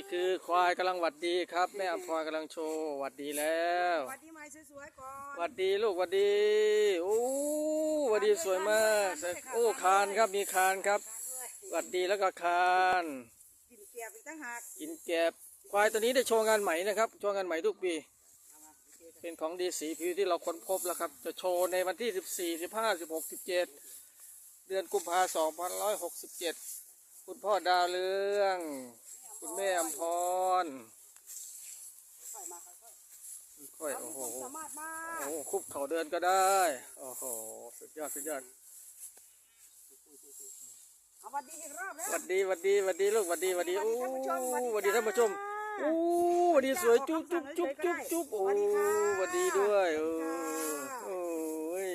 นี่คือควายกำลังหวัดดีครับ แม่อภรกำลังโชว์หวัดดีแล้วสวัสดีไม้สวยๆก่อนหวัดดีลูกหวัดดีโอ้หวัดดีสวยมากโอ้คานครับมีคานครับทานด้วยหวัดดีแล้วก็คานกินเกียบอีกตั้งหากกินแกบควายตัวนี้ได้โชว์งานใหม่นะครับโชว์งานใหม่ทุกปีเอามาโอเคเป็นของดีสีผิวที่เราค้นพบแล้วครับ จะโชว์ในวันที่ 14 15 16 17 เดือนกุมภาพันธ์2567 คุณพ่อดาวเรืองคุณ แม่อมพรค่อยๆมาค่อยๆค่อยโอ้โหความสามารถมากโอ้โหคุบเข่าเดินก็ได้ โอ้โห สุดยอด สุดยอดเอาสวัสดีอีกรอบแล้วหวัดดีหวัดดีหวัดดีลูกหวัดดีหวัดดีโอ้ท่านผู้ชมหวัดดีท่านผู้ชมโอ้หวัดดีสวยจุ๊บจุ๊บจุ๊บจุ๊บจุ๊บโอ้หวัดดีด้วยโอ้โอ้ย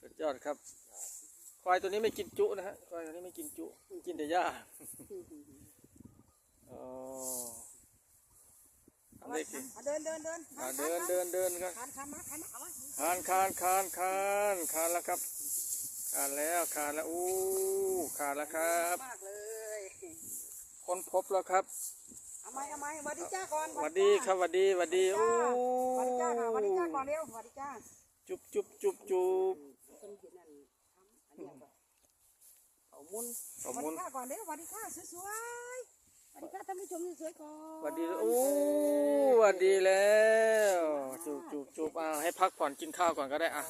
สุดยอดครับควายตัวนี้ไม่กินจุนะฮะควายตัวนี้ไม่กินจุกินแต่หญ้าอ๋อ อันนี้คือเอาเดินเดินเดินอ่าเดินเดินเดินครับคันคันมาคันมาเอามาคานคานคานคานคานแล้วครับคานแล้วคานแล้วอู้คานแล้วครับมากเลยค้นพบแล้วครับเอาไหมเอาไหมสวัสดีจ้าก่อนหวัดดีครับหวัดดีหวัดดีสอู้วัสดีจ้าสวัสดีจ้าค่ะสวัสดีจ้าก่อนเร็วสวัสดีจ้าจุบจุบจุบจุบคนเห็นนั่นทำอันเนี้ยก่อนเอามุนขอบสวัสคุดีณค่ะก่อนเร็วสวัสดีค่ะสวยๆสวัสดีค่ะท่านผู้ชมสวยๆก่อนหวัดดีอู้ห วัสดีแล้วจุบจุบจุบอ่าให้พักผ่อนกินข้าวก่อนก็ได้อะ